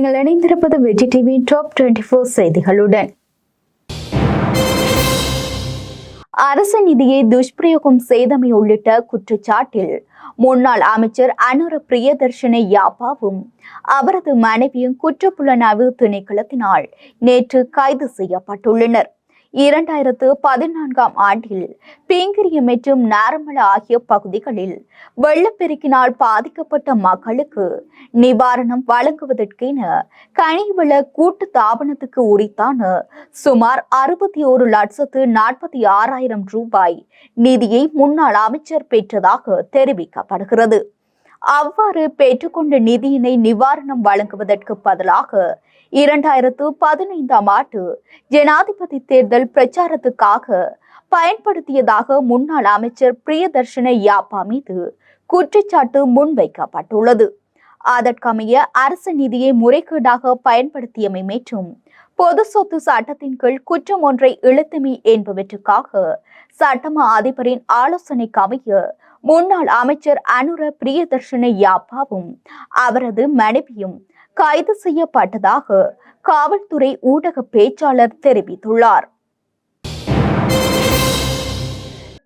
நீங்கள் இணைந்திருப்பது வெற்றி டிவி டாப் டுவெண்டி ஃபோர் செய்திகளுடன். அரசு நிதியை துஷ்பிரயோகம் செய்தமை உள்ளிட்ட குற்றச்சாட்டில் முன்னாள் அமைச்சர் அனுர பிரியதர்ஷனை யாப்பாவும் அவரது மனைவியும் குற்றப்புலனாய்வு திணைக்களத்தினால் நேற்று கைது செய்யப்பட்டுள்ளனர். இரண்டாயிரத்து பதினான்காம் ஆண்டில் பீங்கிரியம் மற்றும் நாரமல ஆகிய பகுதிகளில் வெள்ளப்பெருக்கினால் பாதிக்கப்பட்ட மக்களுக்கு நிவாரணம் வழங்குவதற்கென கனிவள கூட்டு தாபனத்துக்கு உரித்தான சுமார் அறுபத்தி ஒரு லட்சத்து நாற்பத்தி ஆறாயிரம் ரூபாய் நிதியை முன்னாள் அமைச்சர் பெற்றதாக தெரிவிக்கப்படுகிறது. அவ்வாறு பெற்றுக்கொண்ட நிதியினை நிவாரணம் வழங்குவதற்கு பதிலாக இரண்டாயிரத்து பதினைந்தாம் ஆண்டு ஜனாதிபதி தேர்தல் பிரச்சாரத்துக்காக பயன்படுத்தியதாக முன்னாள் அமைச்சர் பிரியதர்ஷன யாப்பா மீது குற்றச்சாட்டு முன்வைக்கப்பட்டுள்ளது. அதற்கமைய அரசு நிதியை முறைகேடாக பயன்படுத்தியமை மற்றும் பொது சொத்து சட்டத்தின் கீழ் குற்றம் ஒன்றை இழுத்தமை என்பவற்றுக்காக சட்டமா அதிபரின் ஆலோசனைக்கு அமைய முன்னாள் அமைச்சர் அனுர பிரியதர்ஷன யாப்பாவும் அவரது மனைவியும் கைது செய்யப்பட்டதாக காவல்துறை ஊடக பேச்சாளர் தெரிவித்துள்ளார்.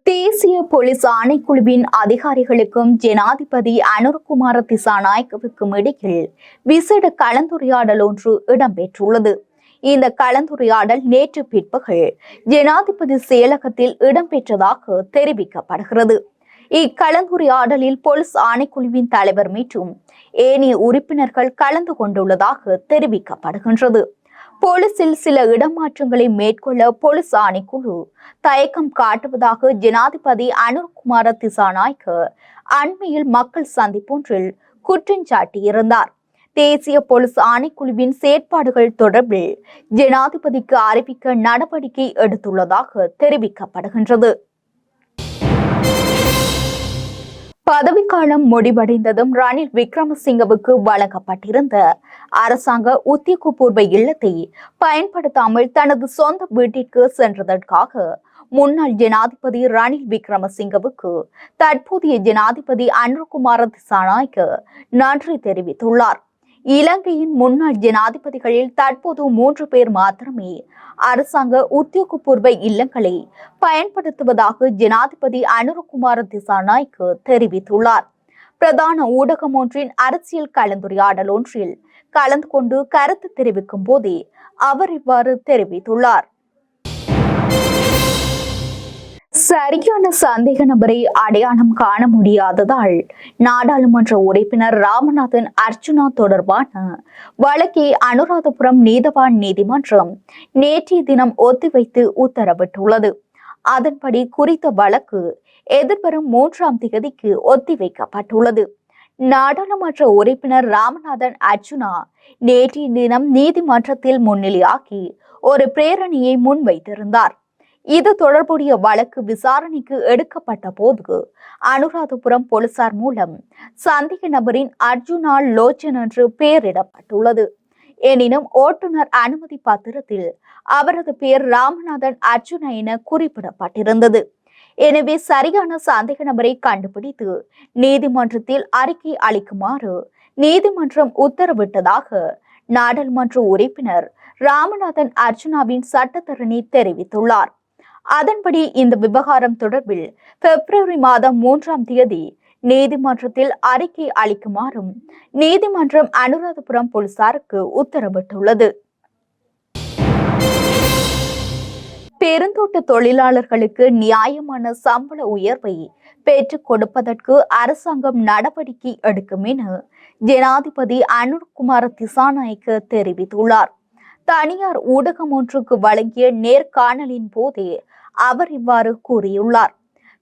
தேசிய போலீஸ் ஆணைக்குழுவின் அதிகாரிகளுக்கும் ஜனாதிபதி அனுர்குமார திசாநாயக்கவுக்கும் இடையில் விசேட கலந்துரையாடல் ஒன்று இடம்பெற்றுள்ளது. இந்த கலந்துரையாடல் நேற்று பிற்பகல் ஜனாதிபதி செயலகத்தில் இடம்பெற்றதாக தெரிவிக்கப்படுகிறது. இக்கலந்துரையாடலில் போலீஸ் ஆணைக்குழுவின் தலைவர் மற்றும் ஏனைய உறுப்பினர்கள் கலந்து கொண்டுள்ளதாக தெரிவிக்கப்படுகின்றது. போலீசில் சில இடமாற்றங்களை மேற்கொள்ள போலீஸ் ஆணைக்குழு தயக்கம் காட்டுவதாக ஜனாதிபதி அனுர்குமார திசாநாய்க்கு அண்மையில் மக்கள் சந்திப்பொன்றில் குற்றஞ்சாட்டியிருந்தார் தேசிய போலீஸ் ஆணைக்குழுவின் செயற்பாடுகள் தொடர்பில் ஜனாதிபதிக்கு அறிவிக்க நடவடிக்கை எடுத்துள்ளதாக தெரிவிக்கப்படுகின்றது. பதவிக்காலம் முடிவடைந்ததும் ரணில் விக்ரமசிங்கவுக்கு வழங்கப்பட்டிருந்த அரசாங்க உத்தியோகபூர்வ இல்லத்தை பயன்படுத்தாமல் தனது சொந்த வீட்டிற்கு சென்றதற்காக முன்னாள் ஜனாதிபதி ரணில் விக்ரமசிங்கவுக்கு தற்போதைய ஜனாதிபதி அன்ருகுமார திசாநாய்க்கு நன்றி தெரிவித்துள்ளார். இலங்கையின் முன்னாள் ஜனாதிபதிகளில் தற்போது மூன்று பேர் மாத்திரமே. அரசாங்க உத்தியோகபூர்வ இல்லங்களை பயன்படுத்துவதாக ஜனாதிபதி அனுரகுமார திசாநாய்க்கு தெரிவித்துள்ளார். பிரதான ஊடகம் ஒன்றின் அரசியல் கலந்துரையாடல் ஒன்றில் கலந்து கொண்டு கருத்து தெரிவிக்கும் போதே அவர் இவ்வாறு தெரிவித்துள்ளார். சரியான சந்தேக நபரை அடையாளம் காண முடியாததால் நாடாளுமன்ற உறுப்பினர் ராமநாதன் அர்ச்சுனா தொடர்பான வழக்கை அனுராதபுரம் நீதவான் நீதிமன்றம் நேற்றைய தினம் ஒத்திவைத்து உத்தரவிட்டுள்ளது. அதன்படி குறித்த வழக்கு எதிர்வரும் மூன்றாம் தேதிக்கு ஒத்திவைக்கப்பட்டுள்ளது. நாடாளுமன்ற உறுப்பினர் ராமநாதன் அர்ச்சுனா நேற்றைய தினம் நீதிமன்றத்தில் முன்னிலையாக்கி ஒரு பிரேரணியை முன்வைத்திருந்தார். இது தொடர்புடைய வழக்கு விசாரணைக்கு எடுக்கப்பட்ட போது அனுராதபுரம் போலீசார் மூலம் சந்தேக நபரின் அர்ஜுனா லோச்சன் என்று பெயரிடப்பட்டுள்ளது. எனினும் ஓட்டுநர் அனுமதி பத்திரத்தில் அவரது பெயர் ராமநாதன் அர்ஜுனா என குறிப்பிடப்பட்டிருந்தது. எனவே சரியான சந்தேக நபரை கண்டுபிடித்து நீதிமன்றத்தில் அறிக்கை அளிக்குமாறு நீதிமன்றம் உத்தரவிட்டதாக நாடாளுமன்ற உறுப்பினர் ராமநாதன் அர்ஜுனாவின் சட்டத்தரணி தெரிவித்துள்ளார். அதன்படி இந்த விவகாரம் தொடர்பில் பிப்ரவரி மாதம் மூன்றாம் தேதி நீதிமன்றத்தில் அறிக்கை அளிக்குமாறும் நீதிமன்றம் அனுராதபுரம் போலீசாருக்கு உத்தரவிட்டுள்ளது. பெருந்தோட்ட தொழிலாளர்களுக்கு நியாயமான சம்பள உயர்வை பெற்றுக் கொடுப்பதற்கு அரசாங்கம் நடவடிக்கை எடுக்கும் என ஜனாதிபதி அனுர்குமார திசாநாயக்க தெரிவித்துள்ளார். தனியார் ஊடகம் ஒன்றுக்கு வழங்கிய நேர்காணலின் போதே அவர் இவ்வாறு கூறியுள்ளார்.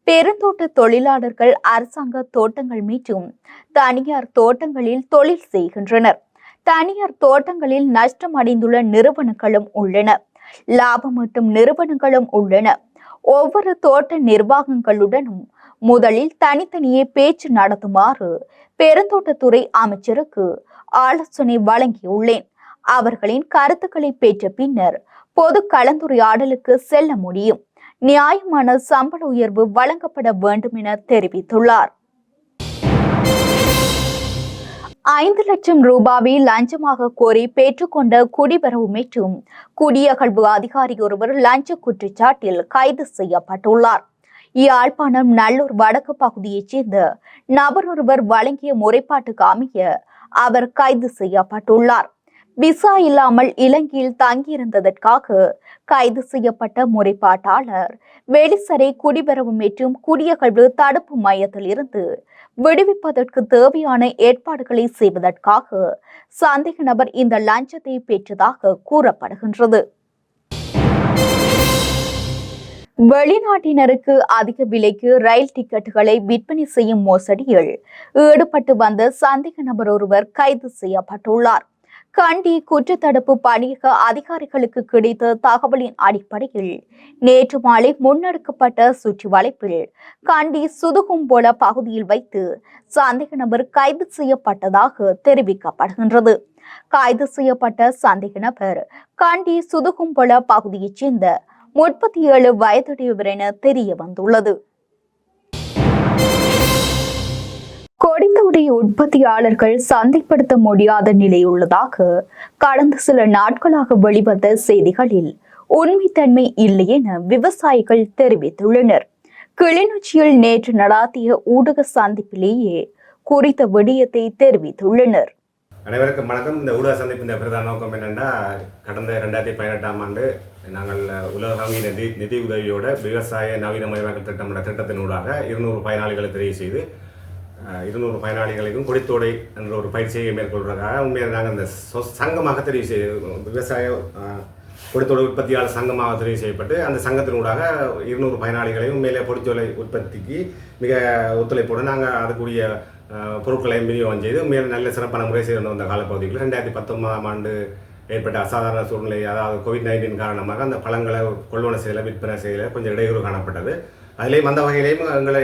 பெருந்தோட்ட தொழிலாளர்கள் அரசாங்க தோட்டங்கள் மீட்டும் தனியார் தோட்டங்களில் தொழில் செய்கின்றனர். தனியார் தோட்டங்களில் நஷ்டம் அடைந்துள்ள நிறுவனங்களும் உள்ளன. லாபம் ஈட்டும் நிறுவனங்களும் உள்ளன. ஒவ்வொரு தோட்ட நிர்வாகங்களுடனும் முதலில் தனித்தனியே பேச்சு நடத்துமாறு பெருந்தோட்டத்துறை அமைச்சருக்கு ஆலோசனை வழங்கியுள்ளேன். அவர்களின் கருத்துக்களை பெற்ற பின்னர் பொது கலந்துரையாடலுக்கு செல்ல முடியும். நியாயமான சம்பள உயர்வு வழங்கப்பட வேண்டும் என தெரிவித்துள்ளார். ஐந்து லட்சம் ரூபாவை லஞ்சமாக கோரி பெற்றுக்கொண்ட குடிவரவு மற்றும் குடியகழ்வு அதிகாரி ஒருவர் லஞ்ச குற்றச்சாட்டில் கைது செய்யப்பட்டுள்ளார். யாழ்ப்பாணம் நல்லூர் வடக்கு பகுதியைச் சேர்ந்த நபர் ஒருவர் வழங்கிய முறைப்பாட்டுக்கு அமைய அவர் கைது செய்யப்பட்டுள்ளார். விசா இல்லாமல் இலங்கையில் தங்கியிருந்ததற்காக கைது செய்யப்பட்ட முறைப்பாட்டாளர் வெளிசரை குடிவரவு மற்றும் குடியகழ்வு தடுப்பு மையத்தில் இருந்து விடுவிப்பதற்கு தேவையான ஏற்பாடுகளை செய்வதற்காக சந்தேக நபர் இந்த லஞ்சத்தை பெற்றதாக கூறப்படுகின்றது. வெளிநாட்டினருக்கு அதிக விலைக்கு ரயில் டிக்கெட்டுகளை விற்பனை செய்யும் மோசடியில் ஈடுபட்டு வந்த சந்தேக நபர் ஒருவர் கைது செய்யப்பட்டுள்ளார். கண்டி குற்றத்தடுப்பு பணியக அதிகாரிகளுக்கு கிடைத்த தகவலின் அடிப்படையில் நேற்று மாலை முன்னெடுக்கப்பட்ட சுற்றி வளைப்பில் கண்டி சுதுகும்போல பகுதியில் வைத்து சந்தேக நபர் கைது செய்யப்பட்டதாக தெரிவிக்கப்படுகின்றது. கைது செய்யப்பட்ட சந்தேக நபர் கண்டி சுதுகும்போல பகுதியைச் சேர்ந்த முப்பத்தி ஏழு வயதுடையவர் என தெரிய வந்துள்ளது கொடித்தோடைய உற்பத்தியாளர்கள் சந்தைப்படுத்த முடியாத நிலை உள்ளதாக கடந்த சில நாட்களாக வெளிவந்த செய்திகளில் உண்மைத்தன்மை இல்லை என விவசாயிகள் தெரிவித்துள்ளனர். கிளிநொச்சியில் நேற்று நடாத்திய ஊடக சந்திப்பிலேயே குறித்த விடயத்தை தெரிவித்துள்ளனர். அனைவருக்கும் வணக்கம். இந்த ஊடக சந்திப்பின் பிரதான நோக்கம் என்னென்னா கடந்த ரெண்டாயிரத்தி பதினெட்டாம் ஆண்டு நாங்கள் உலக வங்கி நிதி நிதி உதவியோட விவசாய நவீனமயமாக்கல் திட்டம் என்ற திட்டத்தினூடாக இருநூறு பயனாளிகளை தெரிவு செய்து இருநூறு பயனாளிகளுக்கும் கொடித்தோடை என்ற ஒரு பயிற்சியை மேற்கொள்வதற்காக உண்மையாக நாங்கள் அந்த சொ- சங்கமாக தெரிவு செய்ய விவசாய அஹ், கொடித்தோடை உற்பத்தியாளர் சங்கமாக தெரிவு செய்யப்பட்டு அந்த சங்கத்தினூடாக இருநூறு பயனாளிகளையும் மேலே பொடிச்சோலை உற்பத்திக்கு மிக ஒத்துழைப்போடு நாங்கள் அதுக்குரிய பொருட்களையும் விநியோகம் செய்து மேலும் நல்ல சிறப்பான முறை செய்து வந்த காலப்பகுதிகளில் ரெண்டாயிரத்தி பத்தொன்பதாம் ஆண்டு ஏற்பட்ட அசாதாரண சூழ்நிலை அதாவது கோவிட் நைன்டீன் காரணமாக அந்த பழங்களை கொள்வன செய்யல விற்பனை செய்யல கொஞ்சம் இடையூறு காணப்பட்டது. அதிலேயும் வந்த வகையிலையும் எங்களை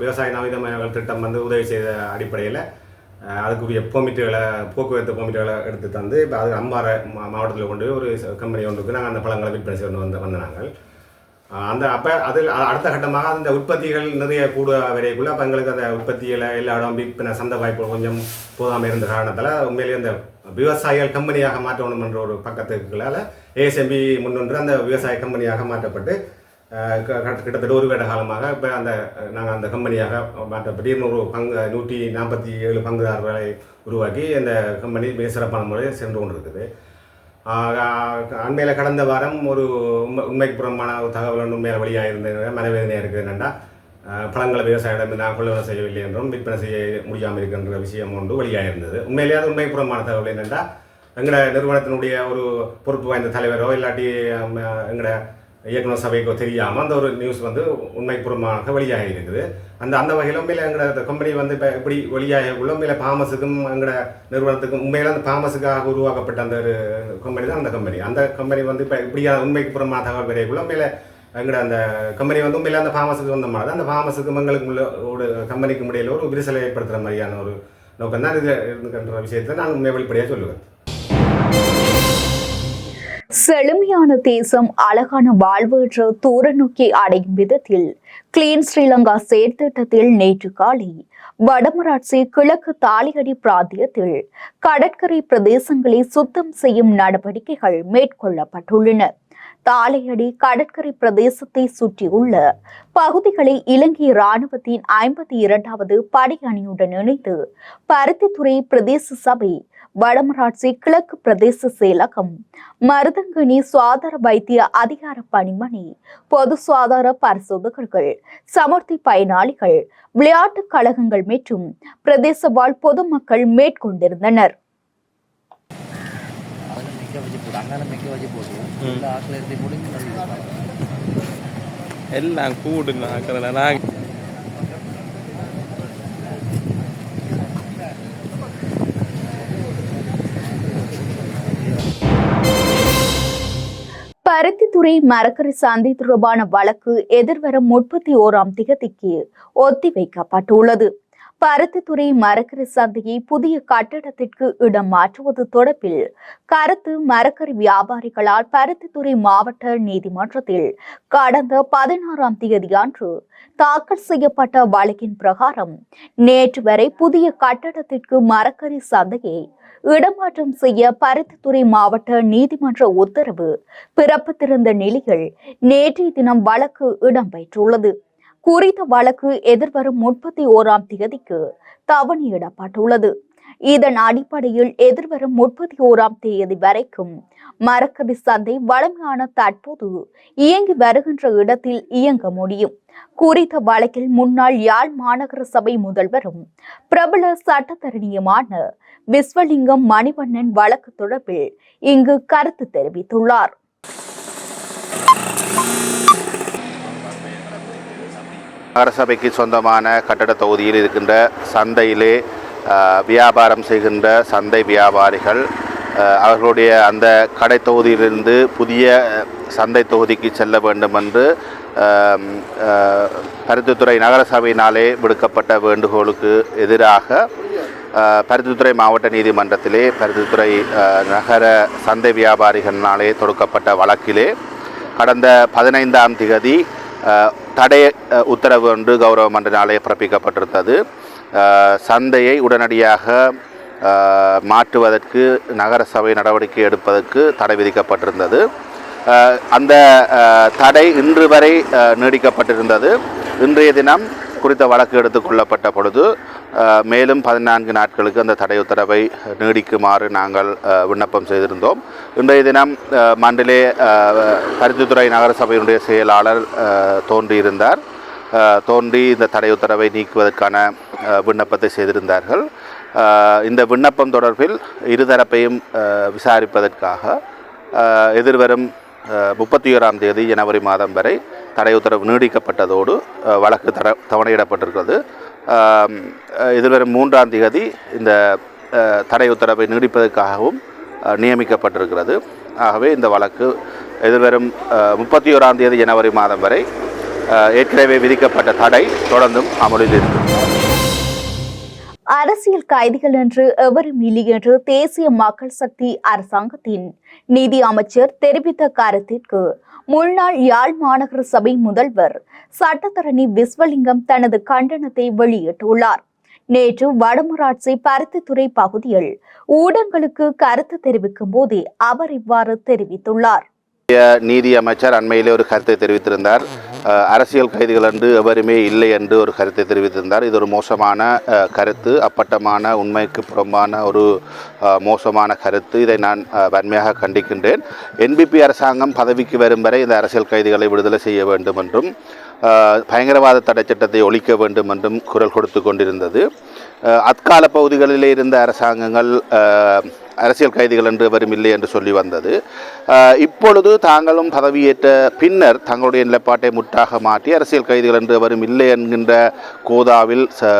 விவசாய நவீனமயங்கள் திட்டம் வந்து உதவி செய்த அடிப்படையில் அதுக்கு அதுக்குரிய பெர்மிட்டுகளை போக்குவரத்து பெர்மிட்டுகளை எடுத்து தந்து இப்போ அது அம்பாறை மா- மாவட்டத்தில் கொண்டு போய் ஒரு கம்பெனி ஒன்றுக்கு நாங்கள் அந்த பழங்களை விற்பனை செய்து வந்து வந்த நாங்கள். அந்த அப்போ அதில் அடுத்த கட்டமாக அந்த உற்பத்திகள் நிறைய கூட வரைக்குள்ளே அப்போ எங்களுக்கு அந்த உற்பத்தியில் எல்லா இடம் விற்பனை சந்தை வாய்ப்பு கொஞ்சம் போதாமல் இருந்த காரணத்தால் உண்மையிலேயே அந்த விவசாயிகள் கம்பெனியாக மாற்றணும் என்ற ஒரு பக்கத்துக்குள்ளால ஏஎஸ்எம்பி முன்னின்று அந்த விவசாய கம்பெனியாக மாற்றப்பட்டு கிட்டத்தட்ட ஒரு வேட காலமாக இப்போ அந்த நாங்கள் அந்த கம்பெனியாக திடீர்னு ஒரு பங்கு நூற்றி நாற்பத்தி ஏழு பங்குதாரர்களை உருவாக்கி அந்த கம்பெனி மிக சிறப்பான முறையில் சென்று கொண்டிருக்குது. அண்மையில் கடந்த வாரம் ஒரு உண்மை உண்மைக்கு புறமான ஒரு தகவல் உண்மையில் உண்மையாக இருந்த இருந்தது மனவேதனையாக இருக்குது என்னென்னா பழங்களை விவசாயிடம் நான் கொள்வனை செய்யவில்லை என்றும் விற்பனை செய்ய முடியாமல் இருக்கின்ற விஷயம் ஒன்று வழியாக இருந்தது உண்மையிலேயே அது உண்மைக்கு புறமான தகவல் என்னென்னா எங்களோட நிறுவனத்தினுடைய ஒரு பொறுப்பு வாய்ந்த தலைவரோ இல்லாட்டி எங்களோட இயக்குனர் சபைக்கோ தெரியாமல் அந்த ஒரு நியூஸ் வந்து உண்மைப்பூர்வமாக வெளியாக இருக்குது அந்த அந்த வகையில் உண்மையில் எங்களோட கம்பெனி வந்து இப்போ இப்படி வெளியாக உள்ள உண்மையில் பாமஸுக்கும் எங்களோட நிறுவனத்துக்கும் உண்மையில அந்த பாமஸுக்காக உருவாக்கப்பட்ட அந்த ஒரு கம்பெனி தான் அந்த கம்பெனி அந்த கம்பெனி வந்து இப்போ இப்படியா உண்மைக்கு புறமாக தகவல் வரைக்குள்ள உண்மையில எங்களோட அந்த கம்பெனி வந்து உண்மையில அந்த பாமஸுக்கு வந்த மாதிரி அந்த பாமஸுக்கும் எங்களுக்கு உள்ள ஒரு கம்பெனிக்கு முடியல ஒரு விரிசலை ஏற்படுத்துகிற மாதிரியான ஒரு நோக்கம் தான் இது இருக்கின்ற விஷயத்தை நான் உண்மை வெளிப்படையாக சொல்லுவேன். செழுமையான தேசம் அழகான வாழ்வு என்ற தூர நோக்கி அடையும் விதத்தில் கிளீன் ஸ்ரீலங்கா செயற்திட்டத்தில் நேற்று காலை வடமராட்சி கிழக்கு தாலியடி பிராந்தியத்தில் கடற்கரை பிரதேசங்களை சுத்தம் செய்யும் நடவடிக்கைகள் மேற்கொள்ளப்பட்டுள்ளன. தாலையடி கடற்கரை பிரதேசத்தை சுற்றியுள்ள பகுதிகளை இலங்கை இராணுவத்தின் ஐம்பத்தி இரண்டாவது படை அணியுடன் இணைந்து பருத்தித்துறை பிரதேச சபை வடமராட்சி கிழக்கு பிரதேச செயலகம். மருதங்கிணி சுகாதார வைத்திய அதிகார பணிமனை பொது சுகாதார பரிசோதகர்கள் சமர்த்தி பயனாளிகள் விளையாட்டுக் கழகங்கள் மற்றும் பிரதேச வாழ் பொதுமக்கள் மேற்கொண்டிருந்தனர். எல்லாம் கூடுனா பருத்தித்துறை மரக்கரை சந்தை தொடர்பான வழக்கு எதிர்வரும் முப்பத்தி ஓராம் திகதிக்கு ஒத்திவைக்கப்பட்டுள்ளது. பருத்தித்துறை மரக்கரை சந்தையை புதிய கட்டடத்திற்கு இடம் மாற்றுவது தொடர்பில் கருத்து மரக்கறி வியாபாரிகளால் பருத்தித்துறை மாவட்ட நீதிமன்றத்தில் கடந்த பதினாறாம் தேதி அன்று தாக்கல் செய்யப்பட்ட வழக்கின் பிரகாரம் நேற்று வரை புதிய கட்டடத்திற்கு மரக்கறி சந்தையை இடமாற்றம் செய்ய பருத்தித்துறை மாவட்ட நீதிமன்ற உத்தரவு. பிறப்பித்திருந்த நிலையில் நேற்றைய தினம் வழக்கு இடம்பெற்றுள்ளது. குறித்த வழக்கு எதிர்வரும் முப்பத்தி ஓராம் தேதிக்கு தவணையிடப்பட்டுள்ளது இதன் அடிப்படையில் எதிர்வரும் முப்பத்தி ஓராம் தேதி வரைக்கும் மரக்கறி சந்தை வளமையான தற்போது இயங்கி வருகின்ற இடத்தில் இயங்க முடியும். குறித்த வழக்கில் முன்னாள் யாழ் மாநகர சபை முதல்வரும் பிரபல சட்டத்தரணியுமான விஸ்வலிங்கம் மணிவண்ணன் வழக்கு தொடர்பில் இங்கு கருத்து தெரிவித்துள்ளார். நகரசபைக்கு சொந்தமான கட்டட தொகுதியில் இருக்கின்ற சந்தையிலே வியாபாரம் செய்கின்ற சந்தை வியாபாரிகள் அவர்களுடைய அந்த கடை தொகுதியிலிருந்து புதிய சந்தை தொகுதிக்கு செல்ல வேண்டும் என்று பருத்தித்துறை நகரசபையினாலே விடுக்கப்பட்ட வேண்டுகோளுக்கு எதிராக பருத்தித்துறை மாவட்ட நீதிமன்றத்திலே பருத்தித்துறை நகர சந்தை வியாபாரிகளினாலே தொடுக்கப்பட்ட வழக்கிலே கடந்த பதினைந்தாம் திகதி தடை உத்தரவு ஒன்று கௌரவ மன்றனாலே பிறப்பிக்கப்பட்டிருந்தது. சந்தையை உடனடியாக மாற்றுவதற்கு நகர சபை நடவடிக்கை எடுப்பதற்கு தடை விதிக்கப்பட்டிருந்தது. அந்த தடை இன்று வரை நீடிக்கப்பட்டிருந்தது. இன்றைய தினம் குறித்த வழக்கு எடுத்துக்கொள்ளப்பட்ட பொழுது மேலும் பதினான்கு நாட்களுக்கு அந்த தடை உத்தரவை நீடிக்குமாறு நாங்கள் விண்ணப்பம் செய்திருந்தோம். இன்றைய தினம் மண்டிலே பருத்தித்துறை நகரசபையினுடைய செயலாளர் தோன்றியிருந்தார். தோன்றி இந்த தடை உத்தரவை நீக்குவதற்கான விண்ணப்பத்தை செய்திருந்தார்கள். இந்த விண்ணப்பம் தொடர்பில் இருதரப்பையும் விசாரிப்பதற்காக எதிர்வரும் முப்பத்தி ஓராம் தேதி ஜனவரி மாதம் வரை தடை உத்தரவு நீடிக்கப்பட்டதோடு வழக்கு தட தவணையிடப்பட்டிருக்கிறது. எதிர்வரும் மூன்றாம் தேதி இந்த தடை உத்தரவை நீடிப்பதற்காகவும் நியமிக்கப்பட்டிருக்கிறது. ஆகவே இந்த வழக்கு எதிர்வரும் முப்பத்தி ஓராம் தேதி ஜனவரி மாதம் வரை ஏற்கனவே விதிக்கப்பட்ட தடை தொடர்ந்தும் அமலில் இருக்கும் அரசியல் கைதிகள் என்று எவரும் இல்லை என்று தேசிய மக்கள் சக்தி அரசாங்கத்தின் நிதி அமைச்சர் தெரிவித்த கருத்திற்கு முன்னாள் யாழ் மாநகர சபை முதல்வர் சட்டத்தரணி விஸ்வலிங்கம் தனது கண்டனத்தை வெளியிட்டுள்ளார். நேற்று வடமராட்சி பருத்தித்துறை பகுதியில் ஊடகங்களுக்கு கருத்து தெரிவிக்கும் போதே அவர் இவ்வாறு தெரிவித்துள்ளார். நீதி அமைச்சர் அண்மையிலே ஒரு கருத்தை தெரிவித்திருந்தார். அரசியல் கைதிகள் என்று எவருமே இல்லை என்று ஒரு கருத்தை தெரிவித்திருந்தார். இது ஒரு மோசமான கருத்து அப்பட்டமான உண்மைக்கு புறம்பான ஒரு மோசமான கருத்து. இதை நான் வன்மையாக கண்டிக்கின்றேன். என்பிபி அரசாங்கம் பதவிக்கு வரும் வரை இந்த அரசியல் கைதிகளை விடுதலை செய்ய வேண்டும் என்றும் பயங்கரவாத தடை சட்டத்தை ஒழிக்க வேண்டும் என்றும் குரல் கொடுத்து கொண்டிருந்தது. அஹ், அக்கால பகுதிகளிலே இருந்த அரசாங்கங்கள் அரசியல் கைதிகள் என்று வரும் இல்லை என்று சொல்லி வந்தது. இப்பொழுது தாங்களும் பதவியேற்ற பின்னர் தங்களுடைய நிலைப்பாட்டை முற்றாக மாற்றி அரசியல் கைதிகள் என்று வரும் இல்லை என்கின்ற கோதாவில் ச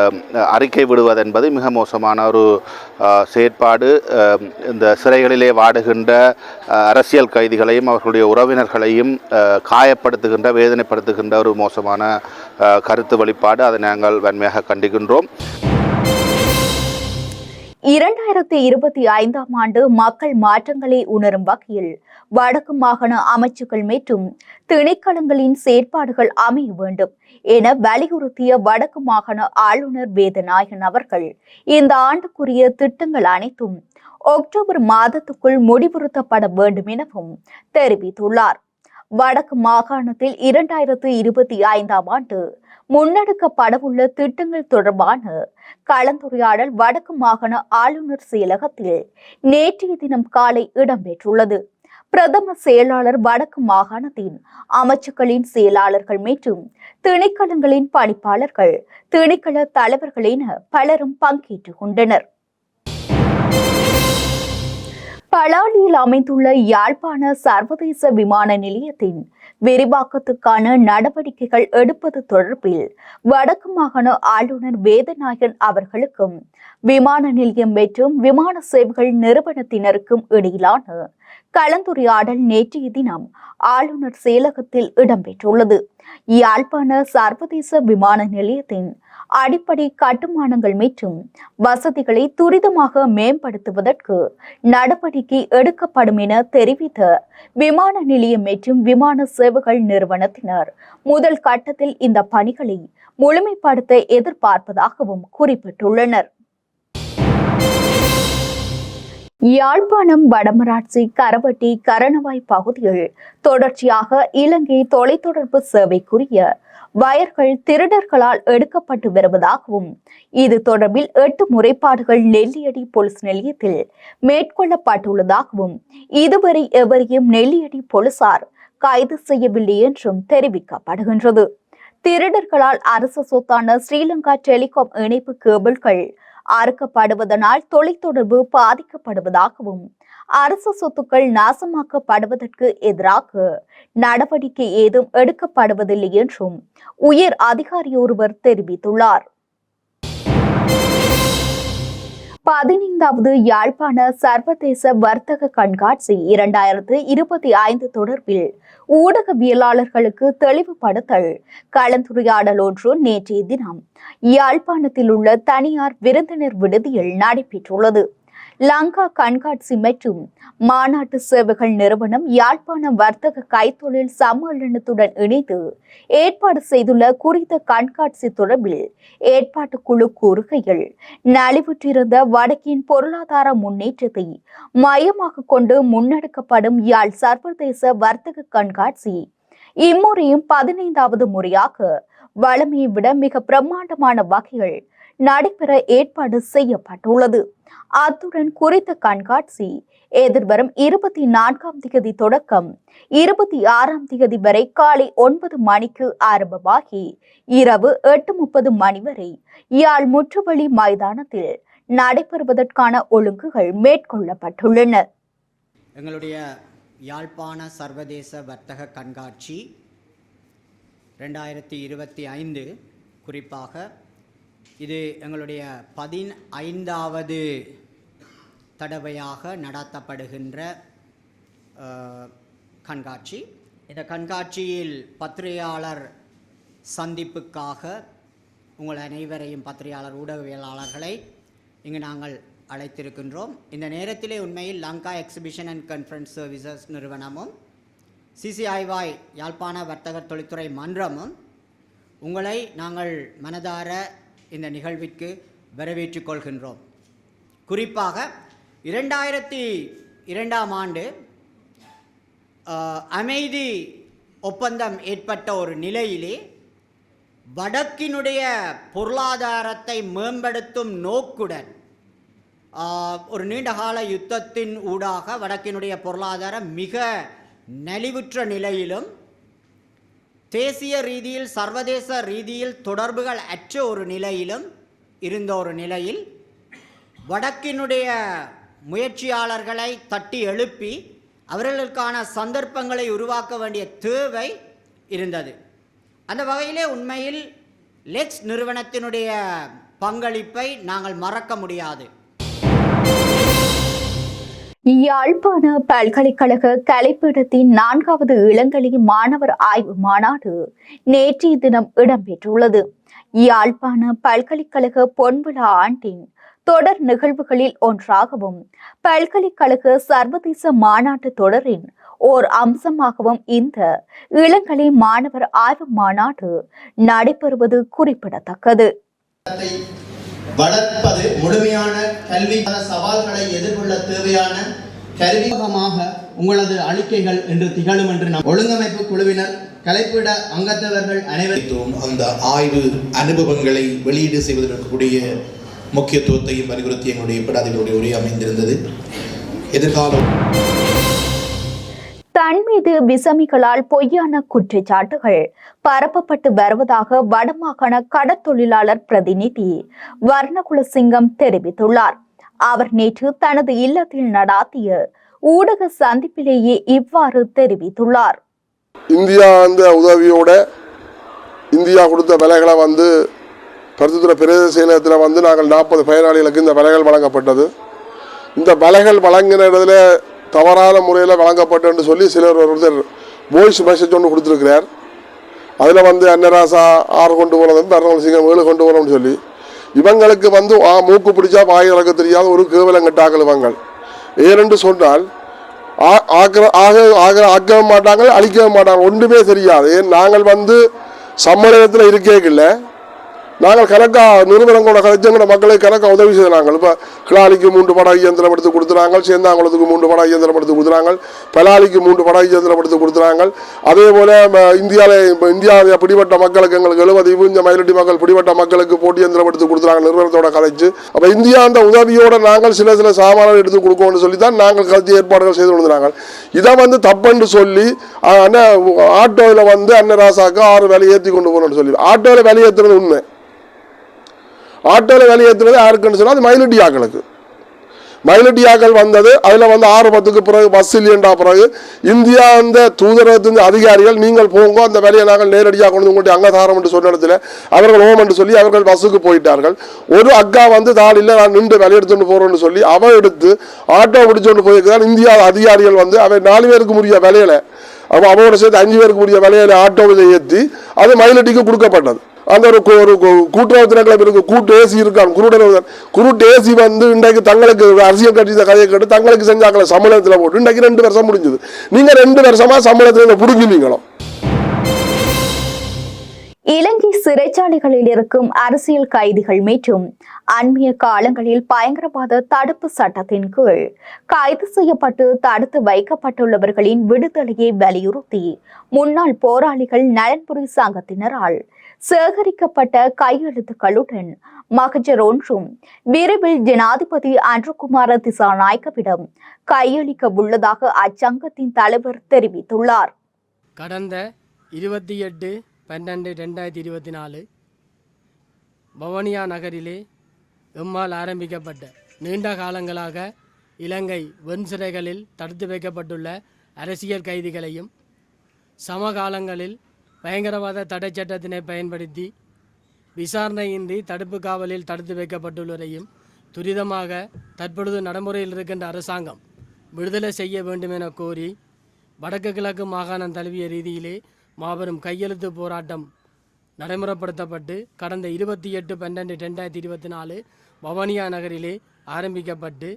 அறிக்கை விடுவது என்பது மிக மோசமான ஒரு செயற்பாடு. இந்த சிறைகளிலே வாடுகின்ற அரசியல் கைதிகளையும் அவர்களுடைய உறவினர்களையும் காயப்படுத்துகின்ற வேதனைப்படுத்துகின்ற ஒரு மோசமான கருத்து வெளிப்பாடு. அதை நாங்கள் வன்மையாக கண்டிக்கின்றோம். இரண்டாயிரத்தி இருபத்தி ஐந்தாம் ஆண்டு மக்கள் மாற்றங்களை உணரும் வகையில் வடக்கு மாகாண அமைச்சுக்கள் மற்றும் திணைக்களங்களின் செயற்பாடுகள் அமைய வேண்டும் என வலியுறுத்திய வடக்கு மாகாண ஆளுநர் வேதநாயகன் அவர்கள் இந்த ஆண்டுக்குரிய திட்டங்கள் அனைத்தும் அக்டோபர் மாதத்துக்குள் முடிவுறுத்தப்பட வேண்டும் எனவும் தெரிவித்துள்ளார். வடக்கு மாகாணத்தில் இரண்டாயிரத்து இருபத்தி ஐந்தாம் ஆண்டு முன்னெடுக்கப்படவுள்ள திட்டங்கள் தொடர்பான கலந்துரையாடல் வடக்கு மாகாண ஆளுநர் செயலகத்தில் நேற்றைய தினம் காலை இடம்பெற்றுள்ளது. பிரதம செயலாளர் வடக்கு மாகாணத்தின் அமைச்சுக்களின் செயலாளர்கள் மற்றும் திணைக்களங்களின் பணிப்பாளர்கள் திணைக்கள தலைவர்கள் என பலரும் பங்கேற்றுக் கொண்டனர். பலாலியில் அமைந்துள்ள யாழ்ப்பாண சர்வதேச விமான நிலையத்தின் விரிவாக்கத்துக்கான நடவடிக்கைகள் எடுப்பது தொடர்பில் வடக்கு மாகாண ஆளுநர் வேதநாயகன் அவர்களுக்கும் விமான நிலையம் மற்றும் விமான சேவைகள் நிறுவனத்தினருக்கும் இடையிலான கலந்துரையாடல் நேற்றைய தினம் ஆளுநர் செயலகத்தில் இடம்பெற்றுள்ளது. யாழ்ப்பாண சர்வதேச விமான நிலையத்தின் அடிப்படை கட்டுமானங்கள் மற்றும் வசதிகளை துரிதமாக மேம்படுத்துவதற்கு நடவடிக்கை எடுக்கப்படும் என தெரிவித்த விமான நிலையம் மற்றும் விமான சேவைகள் நிறுவனத்தினர் முதல் கட்டத்தில் இந்த பணிகளை முழுமைப்படுத்த எதிர்பார்ப்பதாகவும் குறிப்பிட்டுள்ளனர். யாழ்ப்பாணம் வடமராட்சி கரவட்டி கரணவாய் பகுதியில் தொடர்ச்சியாக இலங்கை தொலைத்தொடர்பு சேவைக்குரிய வயர்கள் திருடர்களால் எடுக்கப்பட்டு வருவதாகவும் இது தொடர்பில் எட்டு முறைப்பாடுகள் நெல்லியடி போலீஸ் நிலையத்தில் மேற்கொள்ளப்பட்டுள்ளதாகவும் இதுவரை எவரையும் நெல்லியடி போலீசார் கைது செய்யவில்லை என்றும் தெரிவிக்கப்படுகின்றது. திருடர்களால் அரசு சொத்தான ஸ்ரீலங்கா டெலிகாம் இணைப்பு கேபிள்கள் அறுக்கப்படுவதனால் தொலைத்தொடர்பு பாதிக்கப்படுவதாகவும் அரசு சொத்துக்கள் நாசமாக்கப்படுவதற்கு எதிராக நடவடிக்கை ஏதும் எடுக்கப்படுவதில்லை என்றும் உயர் அதிகாரி ஒருவர் தெரிவித்துள்ளார். பதினைந்தாவது யாழ்ப்பாண சர்வதேச வர்த்தக கண்காட்சி இரண்டாயிரத்து இருபத்தி ஐந்து தொடர்பில் ஊடகவியலாளர்களுக்கு தெளிவுபடுத்தல் கலந்துரையாடல் ஒன்று நேற்றைய தினம். யாழ்ப்பாணத்தில் உள்ள தனியார் விருந்தினர் விடுதியில் நடைபெற்றுள்ளது. லங்கா கண்காட்சி மற்றும் மாநாட்டு சேவைகள் நிறுவனம் யாழ்ப்பாண வர்த்தக கைத்தொழில் சம்மேளனத்துடன் இணைந்து ஏற்பாடு செய்துள்ள குறித்த கண்காட்சி தொடர்பில் ஏற்பாட்டு குழு கூறுகையில் நலிவுற்றிருந்த வடக்கின் பொருளாதார முன்னேற்றத்தை மையமாக கொண்டு முன்னெடுக்கப்படும் யாழ் சர்வதேச வர்த்தக கண்காட்சி இம்முறையும் பதினைந்தாவது முறையாக வளமையை விட மிக பிரம்மாண்டமான வகையில் நடைபெற ஏற்பாடு செய்யப்பட்டுள்ளது. அத்துடன் குறித்த கண்காட்சி எதிர்வரும் இருபத்தி நான்காம் திகதி தொடக்கம் இருபத்தி ஆறாம் திகதி வரை காலை ஒன்பது மணிக்கு ஆரம்பமாகி இரவு எட்டு முப்பது மணி வரை யாழ் முற்றுவழி மைதானத்தில் நடைபெறுவதற்கான ஒழுங்குகள் மேற்கொள்ளப்பட்டுள்ளன. எங்களுடைய யாழ்ப்பாண சர்வதேச வர்த்தக கண்காட்சி ரெண்டாயிரத்தி இருபத்தி ஐந்து குறிப்பாக இது எங்களுடைய பதினைந்தாவது தடவையாக நடத்தப்படுகின்ற கண்காட்சி. இந்த கண்காட்சியில் பத்திரிகையாளர் சந்திப்புக்காக உங்கள் அனைவரையும் பத்திரிகையாளர் ஊடகவியலாளர்களை இங்கு நாங்கள் அழைத்திருக்கின்றோம். இந்த நேரத்திலே உண்மையில் Lanka exhibition and conference services நிறுவனமும் சிசிஐவாய் யாழ்ப்பாண வர்த்தக தொழில்துறை மன்றமும் உங்களை நாங்கள் மனதார இந்த நிகழ்விற்கு வரவேற்றுக் கொள்கின்றோம். குறிப்பாக இரண்டாயிரத்தி இரண்டாம் ஆண்டு அமைதி ஒப்பந்தம் ஏற்பட்ட ஒரு நிலையிலே வடக்கினுடைய பொருளாதாரத்தை மேம்படுத்தும் நோக்குடன் ஒரு நீண்டகால யுத்தத்தின் ஊடாக வடக்கினுடைய பொருளாதாரம் மிக நலிவுற்ற நிலையிலும் தேசிய ரீதியில் சர்வதேச ரீதியில் தொடர்புகள் அற்ற ஒரு நிலையிலும் இருந்த ஒரு நிலையில் வடக்கினுடைய முயற்சியாளர்களை தட்டி எழுப்பி அவர்களுக்கான சந்தர்ப்பங்களை உருவாக்க வேண்டிய தேவை இருந்தது. அந்த வகையிலே உண்மையில் லெக்ஸ் நிறுவனத்தினுடைய பங்களிப்பை நாங்கள் மறக்க முடியாது. யாழ்ப்பாண பல்கலைக்கழக கலைப்பீடத்தின் நான்காவது இளங்கலை மாணவர் ஆய்வு மாநாடு நேற்றைய தினம் இடம்பெற்றுள்ளது. யாழ்ப்பாண பல்கலைக்கழக பொன்விழா ஆண்டின் தொடர் நிகழ்வுகளில் ஒன்றாகவும் பல்கலைக்கழக சர்வதேச மாநாட்டு தொடரின் ஓர் அம்சமாகவும் இந்த இளங்கலை மாணவர் ஆய்வு மாநாடு நடைபெறுவது குறிப்பிடத்தக்கது. வளர்ப்பது முழுமையான கல்விக்கான சவால்களை எதிர்கொள்ள தேவையான கருவிகமாக உங்களது அளிக்கைகள் என்று திகழும் என்று நம் ஒழுங்கமைப்பு குழுவினர் கலைப்பிட அங்கத்தவர்கள் அனைவரும் அந்த ஆய்வு அனுபவங்களை வெளியீடு செய்வதற்குரிய முக்கியத்துவத்தையும் வலியுறுத்தி எங்களுடைய படாதிகளுடைய உரை அமைந்திருந்தது. எதிர்காலம். மீது விசமிகளால் பொய்யான குற்றச்சாட்டுகள் பரப்பப்பட்டு வருவதாக வடமாகாண கடற்தொழிலாளர் பிரதிநிதி வர்ணகுல சிங்கம் தெரிவித்துள்ளார். அவர் நேற்று தனது இல்லத்தில் நடாத்திய ஊடக சந்திப்பிலேயே இவ்வாறு தெரிவித்துள்ளார். இந்தியா அந்த உதவியோட இந்தியா கொடுத்த விலைகளை வந்து பருத்தித்துறை பிரதேச செயலகத்தில் வந்து நாங்கள் நாற்பது பயனாளிகளுக்கு இந்த விலைகள் வழங்கப்பட்டது. இந்த விலைகள் வழங்கின இடத்துல தவறான முறையில் வழங்கப்பட்டுன்னு சொல்லி சிலர் ஒருத்தர் வாய்ஸ் மெசேஜ் ஒன்று கொடுத்துருக்கிறார். அதில் வந்து அன்னராசா ஆறு கொண்டு போனதும் பெருநாள் சிங்கம் ஏழு கொண்டு போனோம்னு சொல்லி. இவங்களுக்கு வந்து ஆ, மூக்கு பிடிச்சா வாய் இறக்க தெரியாத ஒரு கேவலங்கட்டாக்கள் இவங்கள். ஏனென்று சொன்னால் ஆ- ஆக்கிர- ஆக ஆக ஆக்கவும் மாட்டாங்க அழிக்கவும் மாட்டாங்க ஒன்றுமே தெரியாது. ஏன் நாங்கள் வந்து சம்மேளனத்தில் இருக்கேக்கில்ல. நாங்கள் கணக்கா நிறுவனங்களோட கலைச்சங்களோட மக்களை கணக்காக உதவி செய்தாங்க இப்போ கிளாலிக்கு மூன்று படகு இயந்திரம் எடுத்து கொடுத்துறாங்க சேந்தாங்குளத்துக்கு மூன்று படகு இயந்திரம் எடுத்து கொடுத்துறாங்க பலாலிக்கு மூன்று படகு இயந்திரம் எடுத்து கொடுத்துறாங்க அதே போல் இந்தியாவில் இப்போ இந்தியாவில் பிடிபட்ட மக்களுக்கு எங்களுக்கு எழுபது இந்த மைனாரிட்டி மக்கள் பிடிபட்ட மக்களுக்கு போட்டி இயந்திரம் எடுத்து கொடுத்துறாங்க நிறுவனத்தோட கலைச்சு அப்போ இந்தியா அந்த உதவியோட நாங்கள் சில சில சாமான்கள் எடுத்து கொடுக்கணும்னு சொல்லி தான் நாங்கள் கலைச்சி ஏற்பாடுகள் செய்து கொடுத்துறாங்க இதை வந்து தப்புன்னு சொல்லி ஆட்டோவில் வந்து அன்னராசாக்கு ஆறு வேலை ஏற்றி கொண்டு போகணும்னு சொல்லி ஆட்டோவில் வேலை ஏற்றுறது உண்மை. ஆட்டோவில் வெளியேற்றுறது யாருக்குன்னு சொன்னால் அது மயிலட்டி ஆக்களுக்கு. மயிலட்டி ஆக்கள் வந்தது அதில் வந்து ஆறு பத்துக்கு பிறகு பஸ் இல்லையண்டா பிறகு இந்தியா அந்த தூதரகத்தின் அதிகாரிகள் நீங்கள் போங்க அந்த வேலையை நாங்கள் நேரடியாக கொண்டு வந்து உங்களுடைய அங்கதாரம் என்று சொன்ன இடத்துல அவர்கள் ஓம் என்று சொல்லி அவர்கள் பஸ்ஸுக்கு போயிட்டார்கள். ஒரு அக்கா வந்து தான் இல்லை நான் நின்று வேலை எடுத்துட்டு போகிறோன்னு சொல்லி அவள் எடுத்து ஆட்டோ பிடிச்சோண்டு போயிருக்கிறான் இந்தியா அதிகாரிகள் வந்து அவை நாலு பேருக்கு முடிய விலையில அவ அவனோட சேர்த்து அஞ்சு பேருக்கு முடிய விலையில ஆட்டோவில் ஏற்றி அது மயிலட்டிக்கு கொடுக்கப்பட்டது. அந்த ஒரு கு- ஒரு கூட்டு ஏசி இருக்கான். குருடன் குருட்டு ஏசி வந்து இன்றைக்கு தங்களுக்கு அரசியல் கட்சி கதையை கேட்டு தங்களுக்கு செஞ்சாங்கள சம்பளத்தில் போட்டு இன்றைக்கு ரெண்டு வருஷம் முடிஞ்சது. நீங்க ரெண்டு வருஷமா சம்பளத்தில் புடுங்கினீங்களோ? இலங்கை சிறைச்சாலைகளில் இருக்கும் அரசியல் கைதிகள் மீட்டும் அண்மைய காலங்களில் பயங்கரவாத தடுப்பு சட்டத்தின் கீழ் கைது செய்யப்பட்டு தடுத்து வைக்கப்பட்டுள்ளவர்களின் விடுதலையை வலியுறுத்தி முன்னாள் போராளிகள் நலன்புரி சங்கத்தினரால் சேகரிக்கப்பட்ட கையெழுத்துக்களுடன் மகஜர் ஒன்றும் விரைவில் ஜனாதிபதி அன்றுகுமார திசாநாயக்கவிடம் கையளிக்க உள்ளதாக அச்சங்கத்தின் தலைவர் தெரிவித்துள்ளார். கடந்த இருபத்தி எட்டு பன்னெண்டு ரெண்டாயிரத்தி இருபத்தி நாலு பவனியா நகரிலே எம்மால் ஆரம்பிக்கப்பட்ட நீண்ட காலங்களாக இலங்கை வெண் சிறைகளில் தடுத்து வைக்கப்பட்டுள்ள அரசியல் கைதிகளையும் சமகாலங்களில் பயங்கரவாத தடை சட்டத்தினை பயன்படுத்தி விசாரணையின்றி தடுப்பு காவலில் தடுத்து வைக்கப்பட்டுள்ளவரையும் துரிதமாக தற்பொழுது நடைமுறையில் இருக்கின்ற அரசாங்கம் விடுதலை செய்ய வேண்டும் என கோரி வடக்கு கிழக்கு மாகாணம் தழுவிய ரீதியிலே மாபெரும் கையெழுத்து போராட்டம் நடைமுறைப்படுத்தப்பட்டு கடந்த இருபத்தி எட்டு பன்னெண்டு ரெண்டாயிரத்தி இருபத்தி நாலு பவானியா நகரிலே ஆரம்பிக்கப்பட்டு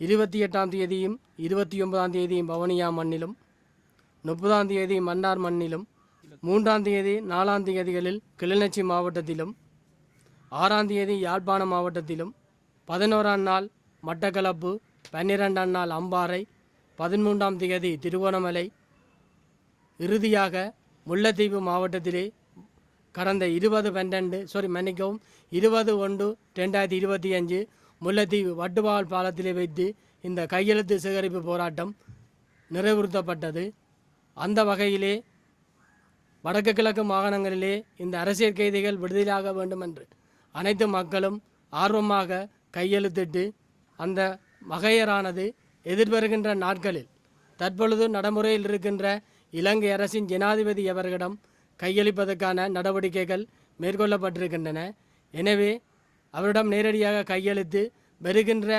இருபத்தி எட்டாம் தேதியும் இருபத்தி ஒன்பதாம் தேதியும் பவனியா மண்ணிலும் முப்பதாம் தேதி மன்னார் மண்ணிலும் மூன்றாம் தேதி நாலாம் தேதிகளில் கிளிநொச்சி மாவட்டத்திலும் ஆறாம் தேதி யாழ்ப்பாணம் மாவட்டத்திலும் பதினோராம் நாள் மட்டக்களப்பு பன்னிரெண்டாம் நாள் அம்பாறை பதிமூன்றாம் தேதி திருவோணமலை இறுதியாக முல்லைத்தீவு மாவட்டத்திலே கடந்த இருபது பன்னெண்டு சாரி மன்னிக்கவும் இருபது ஒன்று ரெண்டாயிரத்தி இருபத்தி அஞ்சு முல்லைத்தீவு வட்டுவால் பாலத்திலே வைத்து இந்த கையெழுத்து சேகரிப்பு போராட்டம் நிறைவுறுத்தப்பட்டது. அந்த வகையிலே வடக்கு கிழக்கு மாகாணங்களிலே இந்த அரசியல் கைதிகள் விடுதலையாக வேண்டும் என்று அனைத்து மக்களும் ஆர்வமாக கையெழுத்திட்டு அந்த வகையரானது எதிர்வருகின்ற நாட்களில் தற்பொழுது நடைமுறையில் இருக்கின்ற இலங்கை அரசின் ஜனாதிபதி அவர்களிடம் கையளிப்பதற்கான நடவடிக்கைகள் மேற்கொள்ளப்பட்டிருக்கின்றன. எனவே அவரிடம் நேரடியாக கையெழுத்து வருகின்ற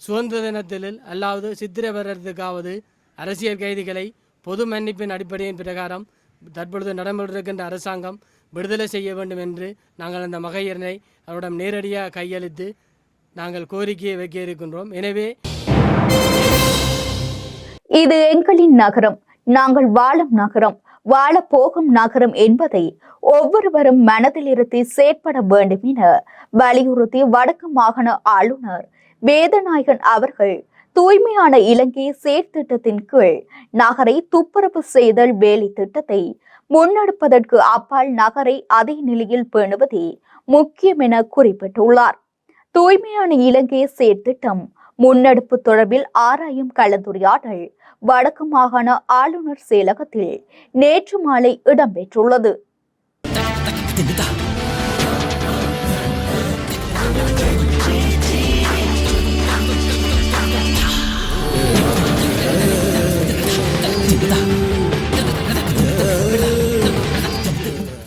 சுதந்திர தினத்தில் அல்லாவது சித்திரை வருடத்துக்காவது அரசியல் கைதிகளை பொது மன்னிப்பின் அடிப்படையின் பிரகாரம் தற்பொழுது நடைபெற்றிருக்கின்ற அரசாங்கம் விடுதலை செய்ய வேண்டும் என்று நாங்கள் அந்த மகையரனை அவரிடம் நேரடியாக கையளித்து நாங்கள் கோரிக்கையை வைக்க இருக்கின்றோம். எனவே இது எங்களின் நகரம். நாங்கள் வாழும் நகரம் வாழப் போகும் நகரம் என்பதை ஒவ்வொருவரும் மனதில் இருத்தி செயற்பட வேண்டும் என வலியுறுத்தி வடக்கு மாகாண ஆளுநர் வேதநாயகன் அவர்கள் தூய்மையான இலங்கை செயற்திட்டத்தின் கீழ் நகரை துப்புரவு செய்தல் வேலை திட்டத்தை முன்னெடுப்பதற்கு அப்பால் நகரை அதே நிலையில் பேணுவதே முக்கியம் என குறிப்பிட்டுள்ளார். தூய்மையான இலங்கை செயற்திட்டம் முன்னெடுப்பு தொடர்பில் ஆராயும் கலந்துரையாடல் வடக்கு மாகாண ஆளுநர் செயலகத்தில் நேற்று மாலை இடம்பெற்றுள்ளது Tinta.